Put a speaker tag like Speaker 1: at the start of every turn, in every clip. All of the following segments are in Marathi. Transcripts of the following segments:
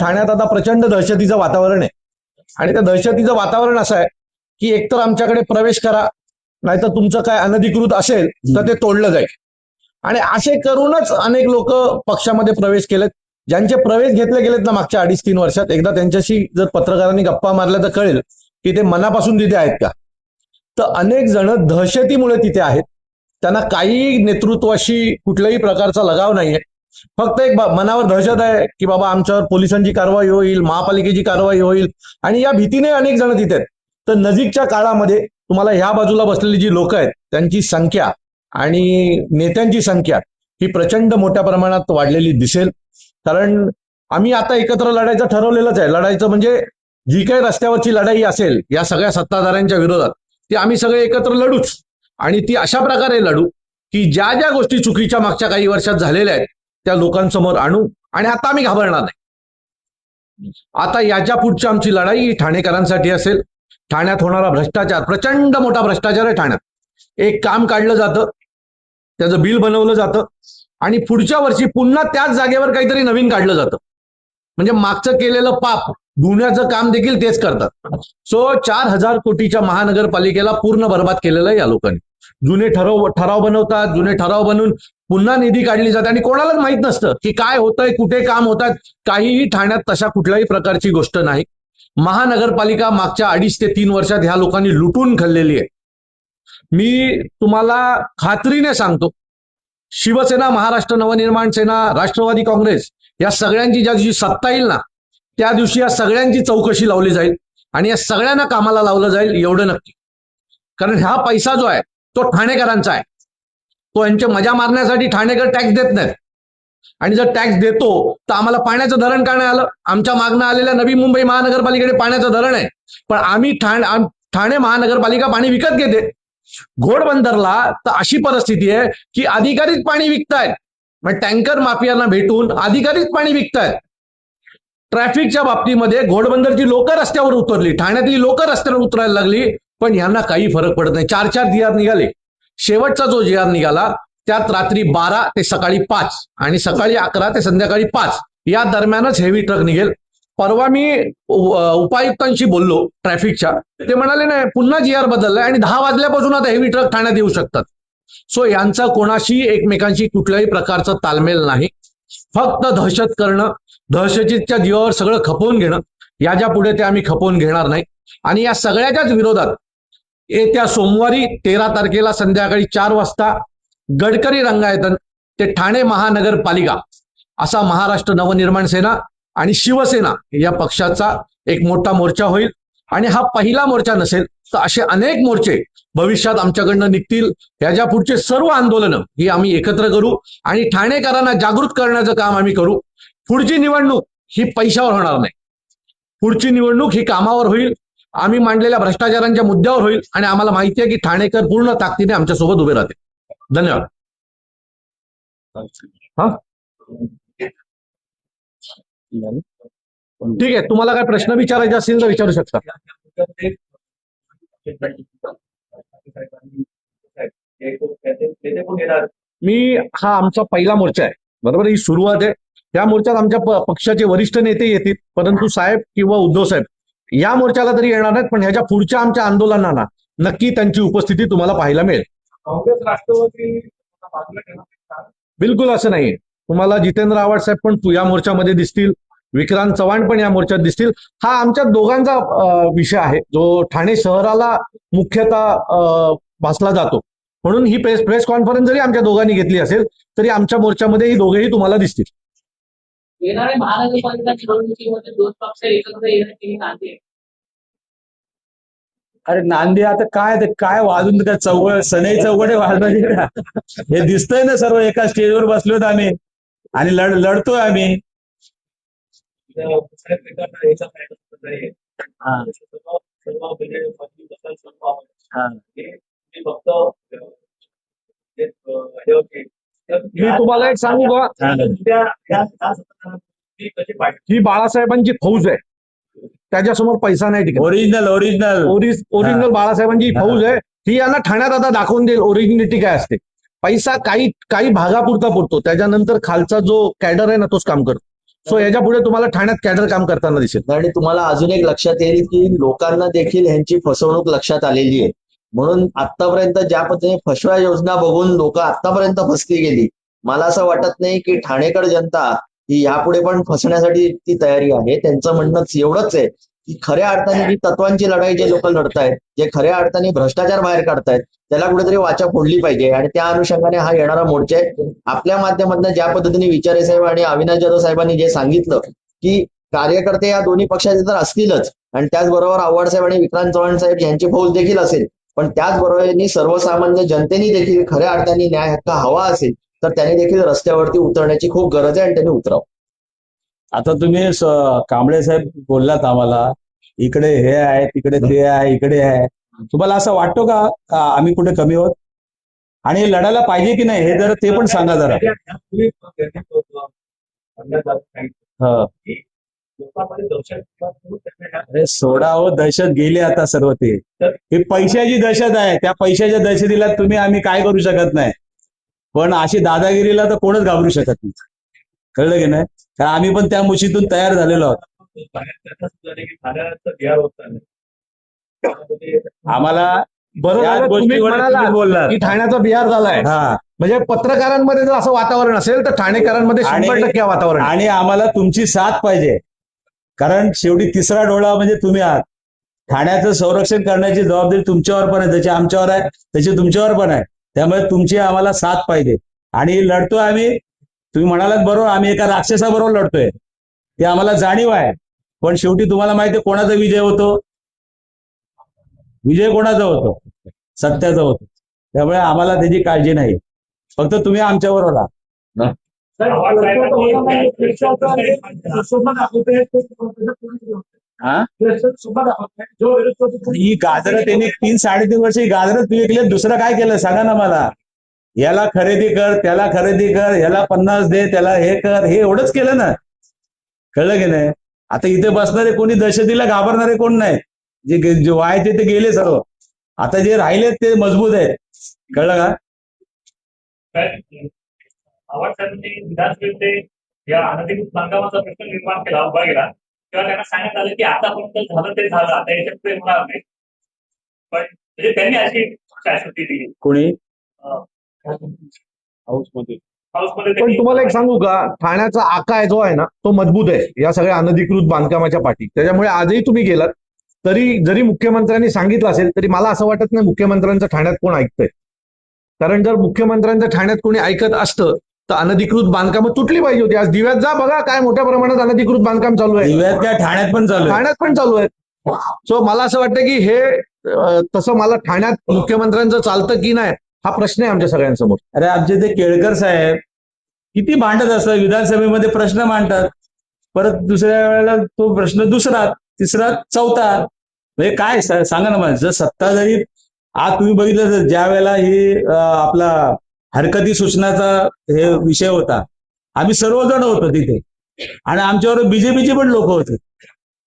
Speaker 1: ठाण्यात आता प्रचंड दहशतीचं वातावरण आहे. आणि त्या दहशतीचं वातावरण असं आहे की एकतर आमच्याकडे प्रवेश करा नाहीतर तुमचं काय अनधिकृत असेल तर ते तोडलं जाईल. आणि असे करूनच अनेक लोक पक्षामध्ये प्रवेश केलेत. ज्यांचे प्रवेश घेतले गेलेत ना मागच्या अडीच तीन वर्षात एकदा त्यांच्याशी जर पत्रकारांनी गप्पा मारल्या तर कळेल की ते मनापासून तिथे आहेत का. तर अनेक जण दहशतीमुळे तिथे आहेत. त्यांना काही नेतृत्वाशी कुठल्याही प्रकारचा लगाव नाहीये. फक्त एक बा- मनावर दहशत आहे की बाबा आमच्यावर पोलिसांची कारवाई होईल महापालिकेची कारवाई होईल. आणि या भीतीने अनेक जण तिथे आहेत तर नजीकच्या काळामध्ये तुम्हाला ह्या बाजूला बसलेली जी लोक आहेत त्यांची संख्या आणि नेत्यांची संख्या ही प्रचंड मोठ्या प्रमाणात वाढलेली दिसेल. कारण आम्ही आता एकत्र लढायचं ठरवलेलंच आहे. लढायचं म्हणजे जी काही रस्त्यावरची लढाई असेल या सगळ्या सत्ताधाऱ्यांच्या विरोधात ती आम्ही सगळे एकत्र लढूच. आणि ती अशा प्रकारे लढू की ज्या ज्या गोष्टी चुकीच्या मागच्या काही वर्षात झालेल्या आहेत त्या लोकांसमोर आणू आणि आता आम्ही घाबरणार नाही. आता याच्या पुढची आमची लढाई ही ठाणेकरांसाठी असेल. ठाण्यात होणारा भ्रष्टाचार प्रचंड मोठा भ्रष्टाचार आहे ठाण्यात. एक काम काढलं जातं त्याचं बिल बनवलं जातं आणि पुढच्या वर्षी पुन्हा त्याच जागेवर काहीतरी नवीन काढलं जातं. म्हणजे मागचं केलेलं पाप धुण्याचं काम देखील तेच करतात. सो चार हजार कोटीच्या महानगरपालिकेला पूर्ण बर्बाद केलेलं आहे या लोकांनी. जुने ठराव ठराव बनवतात जुने ठराव बनवून पुन्हा निधी काढली जाते आणि कोणालाच माहीत नसतं की काय होतंय कुठे काम होतात. काहीही ठाण्यात तशा कुठल्याही प्रकारची गोष्ट नाही. महानगरपालिका मागच्या अडीच ते तीन वर्षात ह्या लोकांनी लुटून खाल्लेली आहे. मी तुम्हाला खात्रीने सांगतो. शिवसेना महाराष्ट्र नवनिर्माण सेना राष्ट्रवादी काँग्रेस या सगळ्यांची ज्या दिवशी सत्ता येईल ना त्या दिवशी या सगळ्यांची चौकशी लावली जाईल आणि या सगळ्यांना कामाला लावलं जाईल एवढं नक्की. कारण हा पैसा जो आहे तो ठाणेकरांचा आहे. तो यांच्या मजा मारण्यासाठी ठाणेकर टॅक्स देत नाहीत. आणि जर टॅक्स देतो तर आम्हाला पाण्याचं धरण का नाही आलं. आमच्या मागणं आलेल्या नवी मुंबई महानगरपालिकेकडे पाण्याचं धरण आहे. पण आम्ही ठाणे ठाणे महानगरपालिका पाणी विकत घेते. घोडबंदरला तर अशी परिस्थिती आहे की अधिकारीच पाणी विकतायत. मग टँकर माफियांना भेटून अधिकारीच पाणी विकतायत. ट्रॅफिकच्या बाबतीमध्ये घोडबंदरची लोक रस्त्यावर उतरली. ठाण्यातली लोक रस्त्यावर उतरायला लागली. पण यांना काही फरक पडत नाही. चार चार दियार निघाले. शेवटचा जो जिहाद निघाला त्यात रात्री बारा ते सकाळी पाच आणि सकाळी अकरा ते संध्याकाळी पाच या दरम्यानच हेवी ट्रक निघेल. परवा मी उपायुक्तांशी बोललो ट्रॅफिकच्या ते म्हणाले नाही पुन्हा जी आर बदललाय आणि दहा वाजल्यापासून आता हेवी ट्रक ठाण्यात येऊ शकतात. सो यांचा कोणाशी एकमेकांशी कुठल्याही प्रकारचा तालमेल नाही. फक्त दहशत करणं दहशतीच्या जीवावर सगळं खपवून घेणं याच्यापुढे ते आम्ही खपवून घेणार नाही. आणि या सगळ्याच्याच विरोधात येत्या सोमवारी तेरा तारखेला संध्याकाळी चार वाजता गडकरी रंगायतन ते ठाणे महानगरपालिका असा महाराष्ट्र नवनिर्माण सेना आणि शिवसेना या पक्षाचा एक मोठा मोर्चा होईल. आणि हा पहिला मोर्चा नसेल तर असे अनेक मोर्चे भविष्यात आमच्याकडनं निघतील. याच्या पुढचे सर्व आंदोलनं ही आम्ही एकत्र करू आणि ठाणेकरांना जागृत करण्याचं काम आम्ही करू. पुढची निवडणूक ही पैशावर होणार नाही. पुढची निवडणूक ही कामावर होईल. आम्ही मांडलेल्या भ्रष्टाचारांच्या मुद्द्यावर होईल आणि आम्हाला माहिती आहे की ठाणेकर पूर्ण ताकदीने आमच्यासोबत उभे राहतील. धन्यवाद. हा? ठीक आहे. तुम्हाला काय प्रश्न विचारायचे असतील तर विचारू शकता. मी हा आमचा पहिला मोर्चा आहे. बरोबर? ही सुरुवात आहे. त्या मोर्चात आमच्या प- पक्षाचे वरिष्ठ नेते येतील. परंतु साहेब किंवा उद्धव साहेब या मोर्चाला तरी येणार नाहीत पण ह्याच्या पुढच्या आमच्या आंदोलनांना नक्की त्यांची उपस्थिती तुम्हाला पाहायला मिळेल.
Speaker 2: काँग्रेस राष्ट्रवादी
Speaker 1: बिलकुल असं नाही तुम्हाला जितेंद्र आव्हाड साहेब पण या मोर्चामध्ये दिसतील विक्रांत चव्हाण पण या मोर्चात दिसतील. हा आमच्या दोघांचा विषय आहे जो ठाणे शहराला मुख्यतः भासला जातो. म्हणून ही प्रेस प्रेस कॉन्फरन्स जरी आमच्या दोघांनी घेतली असेल तरी आमच्या मोर्चामध्ये ही दोघेही तुम्हाला दिसतील.
Speaker 3: येणाऱ्या महानगरपालिका निवडणुकीमध्ये दोन पक्ष एकत्र येण्याची नांदी आहे.
Speaker 4: अरे नांदी आता काय ते काय वाजून काय चौघ सनई चौघडे वाजवायचे का? हे दिसतंय ना सर्व एका स्टेजवर बसलोत आम्ही. आणि लढ लढतोय आम्ही.
Speaker 2: फक्त
Speaker 1: मी तुम्हाला एक सांगू का?
Speaker 4: हा.
Speaker 1: ही बाळासाहेबांची फौज आहे. त्याच्यासमोर पैसा नाही टिकत.
Speaker 4: ओरिजिनल ओरिजिनल
Speaker 1: ओरिज ओरिजिनल बाळासाहेबांची फौज आहे. ही यांना ठाण्यात आता दाखवून देईल. ओरिजिनिटी काय असते. पैसा काही काही भागापुरता पुरतो. त्याच्यानंतर खालचा जो कॅडर आहे ना तोच काम करतो. सो याच्यापुढे तुम्हाला ठाण्यात कॅडर काम करताना दिसेल.
Speaker 5: आणि तुम्हाला अजून एक लक्षात येईल की लोकांना देखील ह्यांची फसवणूक लक्षात आलेली आहे. म्हणून आतापर्यंत ज्या पद्धतीने फसव्या योजना बघून लोक आतापर्यंत फसली गेली मला असं वाटत नाही की ठाणेकर जनता ही यापुढे पण फसण्यासाठी ती तयारी आहे. त्यांचं म्हणणं एवढंच आहे की खऱ्या अर्थाने जी तत्वांची लढाई जे लोक लढतायत जे खऱ्या अर्थाने भ्रष्टाचार बाहेर काढतायत त्याला कुठेतरी वाचा फोडली पाहिजे. आणि त्या अनुषंगाने हा येणारा मोर्चा आहे. आपल्या माध्यमातून ज्या पद्धतीने विचारे साहेब आणि अविनाश जाधव साहेबांनी जे सांगितलं की कार्यकर्ते या दोन्ही पक्षाचे तर असतीलच. आणि त्याचबरोबर आव्हाड साहेब आणि विक्रांत चव्हाण साहेब यांची फौज देखील असेल. पण त्याचबरोबर सर्वसामान्य जनतेने देखील खऱ्या अर्थाने न्याय हक्क हवा असेल तर त्यांनी देखील रस्त्यावरती उतरण्याची खूप गरज आहे आणि त्यांनी उतरावं.
Speaker 4: आता तुम्ही स- कांबळे साहेब बोललात आम्हाला इकडे हे आहे तिकडे ते आहे इकडे आहे. तुम्हाला असं वाटतो का का आम्ही कुठे कमी आहोत आणि लढायला पाहिजे की नाही हे जरा ते पण सांगा जरा.
Speaker 2: लोकांमध्ये दहशत
Speaker 4: अरे सोडा हो दहशत गेली आता सर्व ते. ही पैशाची दहशत आहे. त्या पैशाच्या दहशतीला तुम्ही आम्ही काय करू शकत नाही. पण अशी दादागिरीला तर कोणच घाबरू शकत नाही. कळलं की नाही? कारण आम्ही पण त्या मुशीतून तयार झालेलो आहोत. आम्हाला
Speaker 1: बरं
Speaker 4: याच
Speaker 1: झालं तुम्ही
Speaker 4: गोष्टीवर
Speaker 1: म्हणाला
Speaker 4: तुम्ही बोललात.
Speaker 1: की ठाण्याचा बिहार झालाय.
Speaker 4: हा.
Speaker 1: म्हणजे पत्रकारांमध्ये जर असं वातावरण असेल तर ठाणेकरांमध्ये शंभर
Speaker 4: आणि-
Speaker 1: टक्के वातावरण.
Speaker 4: आणि आम्हाला तुमची साथ पाहिजे. कारण शेवटी तिसरा डोळा म्हणजे तुम्ही आहात. ठाण्याचं संरक्षण करण्याची जबाबदारी तुमच्यावर पण आहे जशी आमच्यावर आहे तशी तुमच्यावर पण आहे. त्यामुळे तुमची आम्हाला साथ पाहिजे. आणि लढतोय आम्ही तुम्ही म्हणालात बरोबर आम्ही एका राक्षसाबरोबर लढतोय. ते आम्हाला जाणीव आहे. पण शेवटी तुम्हाला माहिती कोणाचा विजय होतो? विजय कोणाचा होतो? सत्याचा होतो. त्यामुळे आम्हाला त्याची काळजी नाही. फक्त तुम्ही आमच्याबरोबर राहा.
Speaker 2: आवाज
Speaker 4: हा ही गाजरं त्यांनी तीन साडेतीन वर्ष ही गाजरं विकले दुसरं काय केलं सांगा ना मला याला खरेदी कर त्याला खरेदी कर याला पन्नास दे त्याला हे कर हे एवढंच केलं ना कळलं की नाही आता इथे बसणारे कोणी दहशतीला घाबरणारे कोण नाही जे जे व्हायचे ते गेले सर्व आता जे राहिले ते मजबूत आहेत कळलं का
Speaker 2: विधानसभेत या अनधिकृत बांधकामाचा प्रश्न निर्माण केला उभा केला. तेव्हा त्यांना सांगण्यात आलं की आतापर्यंत झालं ते झालं आता याच्यात पुढे होणार नाही. पण म्हणजे त्यांनी अशी शाश्वती दिली.
Speaker 4: कोणी?
Speaker 2: हाऊसमध्ये.
Speaker 1: पण तुम्हाला एक सांगू का? ठाण्याचा आकाय जो आहे ना तो मजबूत आहे. या सगळ्या अनधिकृत बांधकामाच्या पाठी. त्याच्यामुळे आजही तुम्ही गेलात तरी जरी मुख्यमंत्र्यांनी सांगितलं असेल तरी मला असं वाटत नाही मुख्यमंत्र्यांचं ठाण्यात कोण ऐकतंय. कारण जर मुख्यमंत्र्यांचं ठाण्यात कोणी ऐकत असतं तर अनधिकृत बांधकामं तुटली पाहिजे होती. आज दिव्यात जा बघा काय मोठ्या प्रमाणात अनधिकृत बांधकाम चालू आहे.
Speaker 4: दिव्यात काय ठाण्यात पण चालू
Speaker 1: ठाण्यात पण चालू आहे. सो मला असं वाटतं की हे तसं मला ठाण्यात मुख्यमंत्र्यांचं चालतं की नाही हा प्रश्न आहे आमच्या सगळ्यांसमोर.
Speaker 4: अरे आमचे ते केळकर साहेब किती भांडत असतात. विधानसभेमध्ये प्रश्न मांडतात. परत दुसऱ्या वेळेला तो प्रश्न दुसरा तिसरा चौथा. म्हणजे काय सांगा ना मला. जर सत्ता जरी आज तुम्ही बघितलं तर ज्या वेळेला ही आपला हरकती सूचनाचा हे विषय होता. आम्ही सर्वजण होतो तिथे. आणि आमच्यावर बीजेपीचे पण लोक होते.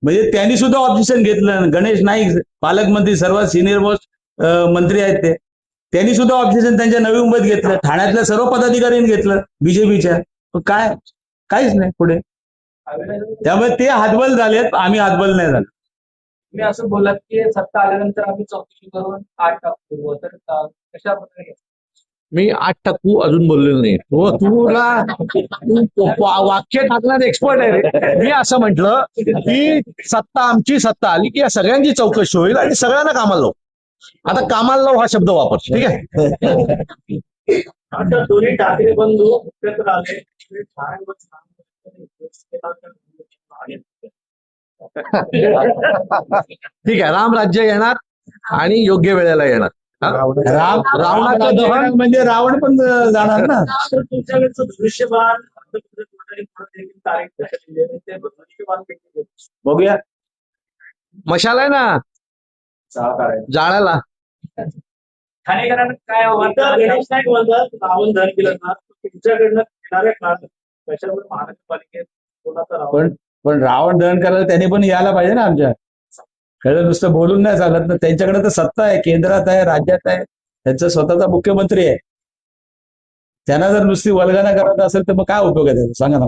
Speaker 4: म्हणजे त्यांनी सुद्धा ऑब्जेक्शन घेतलं. गणेश नाईक पालकमंत्री सर्वात सिनियर मोस्ट मंत्री आहेत ते. त्यांनी सुद्धा ऑब्जेक्शन त्यांच्या नवी मुंबईत घेतलं. ठाण्यातल्या सर्व पदाधिकाऱ्यांनी घेतलं बीजेपीच्या. काय? काहीच नाही पुढे. त्यामुळे ते हातबल झालेत आम्ही हातबल नाही झालो.
Speaker 3: तुम्ही असं बोललात की सत्ता आल्यानंतर आम्ही चौकशी करून आठ टाकतो तर कशा प्रकारे
Speaker 1: मी आठ टाकू अजून बोललेलो नाही. हो तुला तू वाक्य टाकण्यात एक्सपर्ट आहे रे. मी असं म्हटलं की सत्ता आमची सत्ता आली की या सगळ्यांची चौकशी होईल आणि सगळ्यांना कामाला लावू. आता कामाला लावू हा शब्द वापर ठीक आहे?
Speaker 2: आता दोन्ही ठाकरे बंधू एकत्र आले.
Speaker 1: ठीक आहे राम राज्य येणार आणि योग्य वेळेला येणार?
Speaker 4: राम
Speaker 1: रावणाचं दहन
Speaker 4: म्हणजे रावण पण जाणार ना?
Speaker 2: तुमच्याकडचं
Speaker 4: बघूया.
Speaker 1: मशाल आहे ना? जाळ्याला
Speaker 3: ठाणेकरांना काय
Speaker 2: गणेश नाईक म्हणतात रावण धन केलं ना तुमच्याकडनं येणाऱ्या काळात त्याच्यावर महानगरपालिकेत कोणाचा रावण?
Speaker 4: पण पण रावण दहन करायला त्यांनी पण यायला पाहिजे ना आमच्या. खरं नुसतं बोलून नाही चालत ना. त्यांच्याकडे तर सत्ता आहे केंद्रात आहे राज्यात आहे. त्यांचा स्वतःचा मुख्यमंत्री आहे. त्यांना जर नुसती वल्गना करत असेल तर मग काय उपयोग आहे त्याचा? सांगा ना.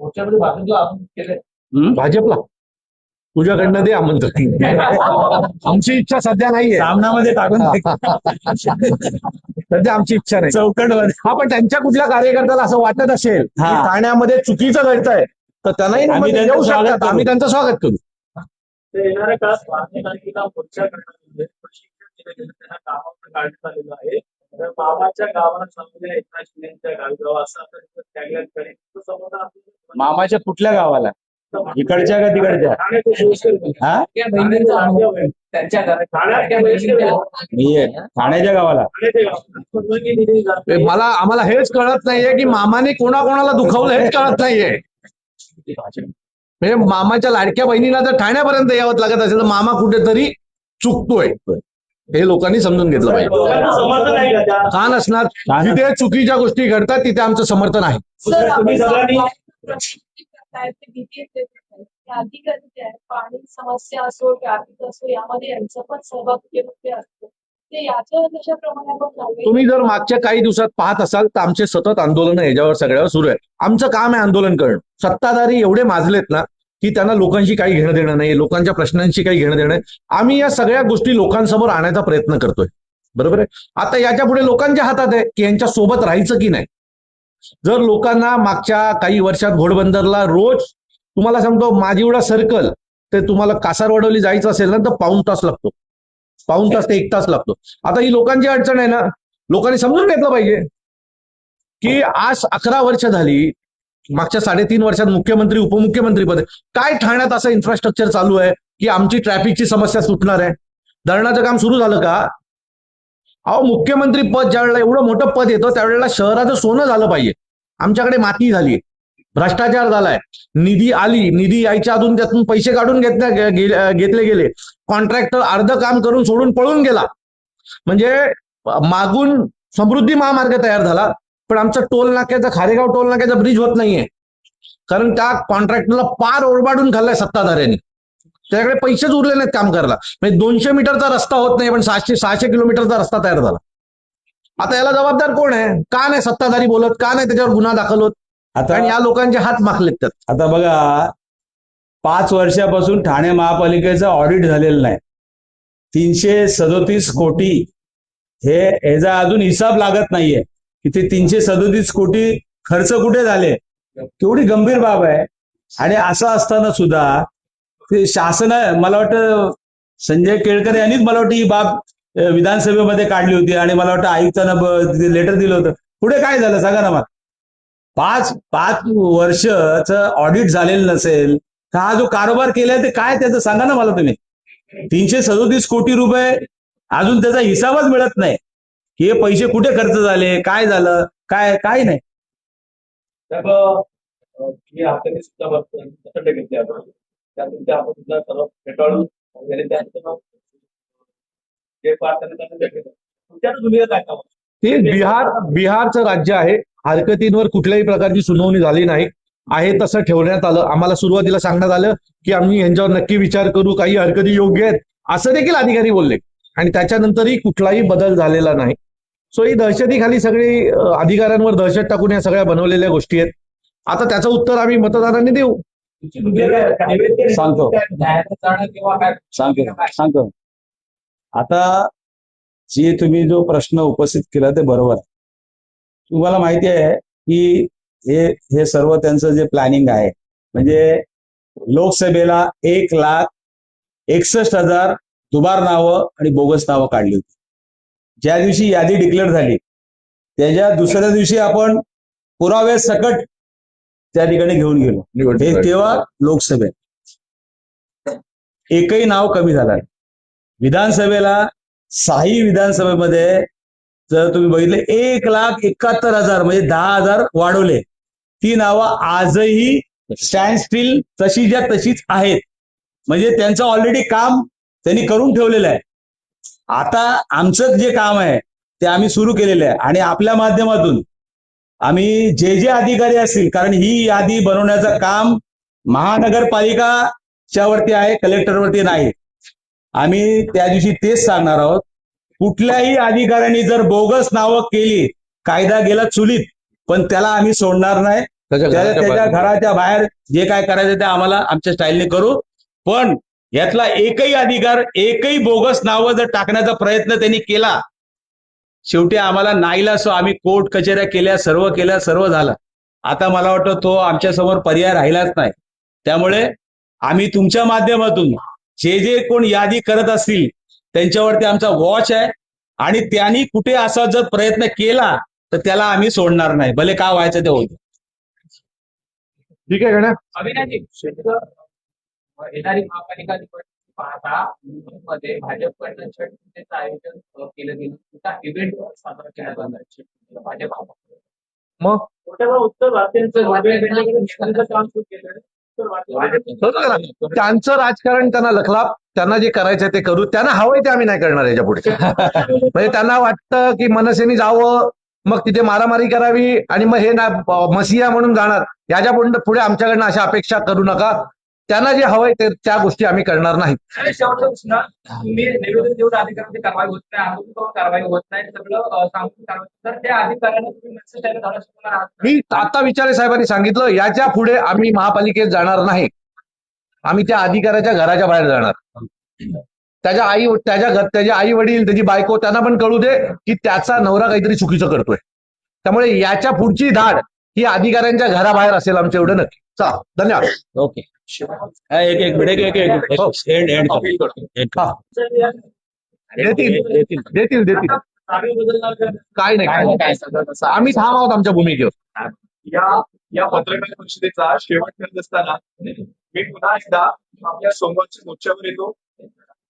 Speaker 3: मोर्चामध्ये भाजपला आपण केले
Speaker 4: हम्म?
Speaker 1: भाजपला. तुझ्याकडनं दे आमंत्रण. आमची इच्छा सध्या नाहीये.
Speaker 4: सामनामध्ये टाकून
Speaker 1: सध्या आमची इच्छा नाही.
Speaker 4: चौकट
Speaker 1: हा पण त्यांच्या कुठल्या कार्यकर्त्याला असं वाटत असेल की
Speaker 4: हा.
Speaker 1: ठाण्यामध्ये चुकीचं घडतंय तर त्यांनाही
Speaker 4: आम्ही त्यांचं स्वागत करू.
Speaker 2: येणाऱ्या काळात मागणी मोर्चा करण्यात येईल प्रशिक्षण दिलं गेलं त्यांना कामावर काढण्यात आलेलं आहे. तर मामाच्या गावाला चांगल्या एकनाथ शिंदेच्या गावगाव असं आता टॅगलाईन करेल तो समोर आपल्याला-
Speaker 4: मामाच्या कुठल्या गावाला? इकडच्या का तिकडच्या? मी. ठाण्याच्या गावाला.
Speaker 1: मला आम्हाला हेच कळत नाहीये की मामाने कोणाकोणाला दुखावलं हेच कळत नाहीये. म्हणजे मामाच्या लाडक्या बहिणीला जर ठाण्यापर्यंत यावं लागत असेल तर मामा कुठेतरी चुकतोय. हे लोकांनी समजून घेतलं पाहिजे.
Speaker 2: का
Speaker 1: नसणार? जिथे चुकीच्या गोष्टी घडतात तिथे आमचं समर्थन आहे.
Speaker 6: पाणी समस्या असो असो यामध्ये यांचा पण सहभाग असतो.
Speaker 1: तुम्ही जर मागच्या काही दिवसात पाहत असाल तर आमचे सतत आंदोलन याच्यावर सगळ्यावर सुरू आहे. आमचं काम आहे आंदोलन करणं. सत्ताधारी एवढे माजलेत ना की त्यांना लोकांशी काही घेणं देणं नाही लोकांच्या प्रश्नांशी काही घेणं देणं आम्ही या सगळ्या गोष्टी लोकांसमोर आणायचा प्रयत्न करतोय. बरोबर आहे? आता याच्यापुढे लोकांच्या हातात आहे की यांच्या सोबत राहायचं की नाही? जर लोकांना मागच्या काही वर्षात घोडबंदरला रोज तुम्हाला सांगतो माझीवडा सर्कल ते तुम्हाला कासारवडवली जायचं असेल ना तर पाऊन तास लागतो. पाऊन तास ते एक तास लागतो. आता ही लोकांची अडचण आहे ना लोकांनी समजून घेतलं पाहिजे. की आज अकरा वर्ष झाली मागच्या साडेतीन वर्षात मुख्यमंत्री उपमुख्यमंत्री पद काय ठाण्यात असं इन्फ्रास्ट्रक्चर चालू आहे की आमची ट्रॅफिकची समस्या सुटणार आहे? धरणाचं काम सुरू झालं का? अहो मुख्यमंत्री पद ज्या वेळेला एवढं मोठं पद येतं त्यावेळेला शहराचं सोनं झालं पाहिजे. आमच्याकडे माती झाली भ्रष्टाचार झालाय. निधी आली निधी यायच्या अजून त्यातून पैसे काढून घेतल्या घेतले गेले. कॉन्ट्रॅक्टर अर्ध काम करून सोडून पळून गेला. म्हणजे मागून समृद्धी महामार्ग तयार झाला. पण आमचं टोल नाक्याचं खारेगाव टोल नाक्याचा ब्रिज होत नाहीये. कारण त्या कॉन्ट्रॅक्टरला पार ओरबाडून खाल्लाय सत्ताधाऱ्यांनी. त्याच्याकडे पैसेच उरले नाहीत काम करायला. म्हणजे दोनशे मीटरचा रस्ता होत नाही पण सहाशे सहाशे किलोमीटरचा रस्ता तयार झाला. आता याला जबाबदार कोण आहे? का नाही सत्ताधारी बोलत? का नाही त्याच्यावर गुन्हा दाखल होत?
Speaker 4: आता
Speaker 1: कारण या लोकांचे हात माखलेत त्यात.
Speaker 4: आता बघा पाच वर्षापासून ठाणे महापालिकेचं ऑडिट झालेलं नाही. तीनशे सदोतीस कोटी हे ह्याचा अजून हिसाब लागत नाहीये. की ते तीनशे सदोतीस कोटी खर्च कुठे झाले? केवढी गंभीर बाब आहे. आणि असं असताना सुद्धा ते शासन मला वाटतं संजय केळकर यांनीच मला वाटतं ही बाब विधानसभेमध्ये काढली होती. आणि मला वाटतं आयुक्तांना लेटर दिलं होतं. पुढे काय झालं? सांगा ना मला. पाच पाच वर्षच ऑडिट झालेलं नसेल तर हा जो कारोबार केलाय ते काय त्याचं सांगा ना मला तुम्ही. तीनशे सदोतीस कोटी रुपये अजून त्याचा हिसाबच मिळत नाही. हे पैसे कुठे खर्च झाले? काय झालं? काय काय नाही.
Speaker 2: ते
Speaker 1: बिहार बिहारचं राज्य आहे. हरकतींवर कुठल्याही प्रकारची सुनावणी झाली नाही. आहे तसं ठेवण्यात आलं. आम्हाला सुरुवातीला सांगण्यात आलं की आम्ही यांच्यावर नक्की विचार करू. काही हरकती योग्य आहेत. असं देखील अधिकारी बोलले. आणि त्याच्यानंतरही कुठलाही बदल झालेला नाही. सो ही दहशतीखाली सगळी अधिकाऱ्यांवर दहशत टाकून या सगळ्या बनवलेल्या गोष्टी आहेत. आता त्याचं उत्तर आम्ही मतदारांनी देऊ.
Speaker 4: सांगतो. सांगतो. सांगतो. आता जे तुम्ही जो प्रश्न उपस्थित केला ते बरोबर. तुम्हाला माहिती आहे की हे हे सर्व त्यांचं जे प्लॅनिंग आहे म्हणजे लोकसभेला एक लाख एकसष्ट हजार दुबार नावं आणि बोगस नावं काढली होती. ज्या दिवशी यादी डिक्लेअर झाली त्याच्या दुसऱ्या दिवशी आपण पुरावे सकट त्या ठिकाणी घेऊन गेलो. हे तेव्हा लोकसभेत. एकही नाव कमी झालं. विधानसभेला साही विधानसभेमध्ये जर तुम्ही बघितले एक लाख एकाहत्तर हजार म्हणजे दहा हजार वाढवले. ती नावं आजही स्टँड स्टील तशीच्या तशीच आहेत. म्हणजे त्यांचं ऑलरेडी काम त्यांनी करून ठेवलेलं आहे. आता आमचं जे काम आहे ते आम्ही सुरू केलेलं आहे. आणि आपल्या माध्यमातून आम्ही जे जे अधिकारी असतील कारण ही यादी बनवण्याचं काम महानगरपालिकाच्या वरती आहे कलेक्टरवरती नाही. आम्ही त्या दिवशी तेच सांगणार आहोत. कुठल्याही अधिकाऱ्यांनी जर बोगस नावं केली कायदा गेला चुलीत पण त्याला आम्ही सोडणार नाही.
Speaker 1: त्याच्या. घराच्या बाहेर.
Speaker 4: जे काय करायचं ते आम्हाला आमच्या स्टाईलने करू. पण यातला एकही अधिकार एकही बोगस नावं जर टाकण्याचा प्रयत्न त्यांनी केला शेवटी आम्हाला नाईला सो आम्ही कोर्ट कचेऱ्या केल्या सर्व केल्या सर्व झालं. आता मला वाटतं तो आमच्यासमोर पर्याय राहिलाच नाही. त्यामुळे आम्ही तुमच्या माध्यमातून जे जे कोण यादी करत असतील त्यांच्यावरती आमचा वॉच आहे आणि त्यांनी कुठे असा जर प्रयत्न केला तर त्याला आम्ही सोडणार नाही. भले काय व्हायचं ते होतं
Speaker 1: ठीक आहे
Speaker 3: येणारी महापालिका निवडणूक पाहता मध्ये भाजपकडनं छट पूजेचं आयोजन केलं गेलं तुमचा इव्हेंट साजरा केला जाणार आहे. भाजप
Speaker 1: मग?
Speaker 2: उत्तर?
Speaker 1: त्यांचं राजकारण त्यांना लखलाप त्यांना जे करायचं ते करू. त्यांना हवंय ते आम्ही नाही करणार याच्यापुढे. म्हणजे त्यांना वाटतं की मनसेने जावं मग तिथे मारामारी करावी आणि मग हे ना मसिया म्हणून जाणार. याच्यापुढे पुढे आमच्याकडनं अशा अपेक्षा करू नका. त्यांना जे हवंय ते त्या गोष्टी आम्ही करणार नाही.
Speaker 3: आणि शेवटचा प्रश्न तुम्ही निवेदन देऊन अधिकाऱ्यांची कारवाई होत नाही आंदोलन करून कारवाई होत नाही सगळं अ, सांगून कारवाई तर त्या अधिकाऱ्यांना तुम्ही मेसेज द्यायला धाडस करणार आहात का?
Speaker 1: मी आता विचारे साहेबांनी सांगितलं याच्यापुढे आम्ही महापालिकेत जाणार नाही. आम्ही त्या अधिकाऱ्याच्या घराच्या बाहेर जाणार. त्याच्या आई त्याच्या घर त्याचे आई वडील त्याची बायको त्यांना पण कळू दे की त्याचा नवरा काहीतरी चुकीचं करतोय. त्यामुळे याच्या पुढची धाड ही अधिकाऱ्यांच्या घराबाहेर असेल आमचं एवढं नक्की. चला धन्यवाद
Speaker 4: ओके हा, एक एक मिनिट एक एक एक
Speaker 1: हो.
Speaker 4: एंड एंड एक
Speaker 1: हा. देतील
Speaker 4: देतील.
Speaker 1: देतील? काय नाही काय नाही. आम्ही ठाम आहोत आमच्या भूमिकेवर
Speaker 7: या या पत्रकार परिषदेचा शेवट करत असताना मी पुन्हा एकदा आपल्या सोमवारच्या मोर्चावर येतो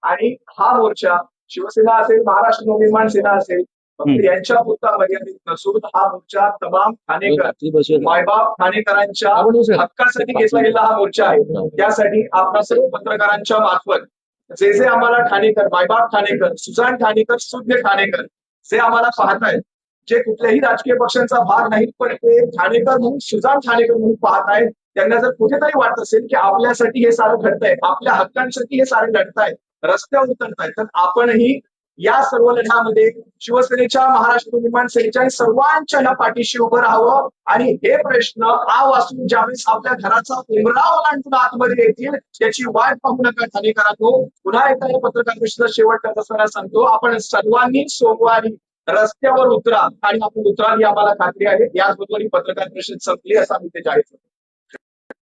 Speaker 7: आणि हा मोर्चा शिवसेना असेल महाराष्ट्र नवनिर्माण सेना असेल फक्त
Speaker 4: हम्म.
Speaker 7: यांच्या पुरता मर्यादित नसून हा मोर्चा तमाम ठाणेकर मायबाप ठाणेकरांच्या हक्कासाठी घेतला गेलेला हा मोर्चा आहे. त्यासाठी आपल्या सर्व पत्रकारांच्या मार्फत जे जे आम्हाला ठाणेकर मायबाप ठाणेकर सुजान ठाणेकर सुज्ञ ठाणेकर जे आम्हाला पाहतायत जे कुठल्याही राजकीय पक्षांचा भाग नाही पण ते ठाणेकर म्हणून सुजान ठाणेकर म्हणून पाहतायत त्यांना जर कुठेतरी वाटत असेल की आपल्यासाठी हे सारं घडतंय आपल्या हक्कांसाठी हे सारे लढतायत रस्त्यावर उतरतायत तर आपणही या सर्व लढ्यामध्ये शिवसेनेच्या महाराष्ट्र निर्माण सेनेच्या सर्वांच्या या पाठीशी उभं राहावं आणि हे प्रश्न आ वाचून ज्यावेळेस आपल्या घराचा उमरा ओलांडून आतमध्ये येतील त्याची वाट पाहू नका ठाणेकरांनो. पुन्हा एकदा या पत्रकार परिषदेचा शेवट करत असताना सांगतो आपण सर्वांनी सोमवारी रस्त्यावर उतरा आणि आपण उतराल ही आम्हाला खात्री आहे. याचबरोबर ही पत्रकार परिषद संपली असं आम्ही ते जाहीर करतो.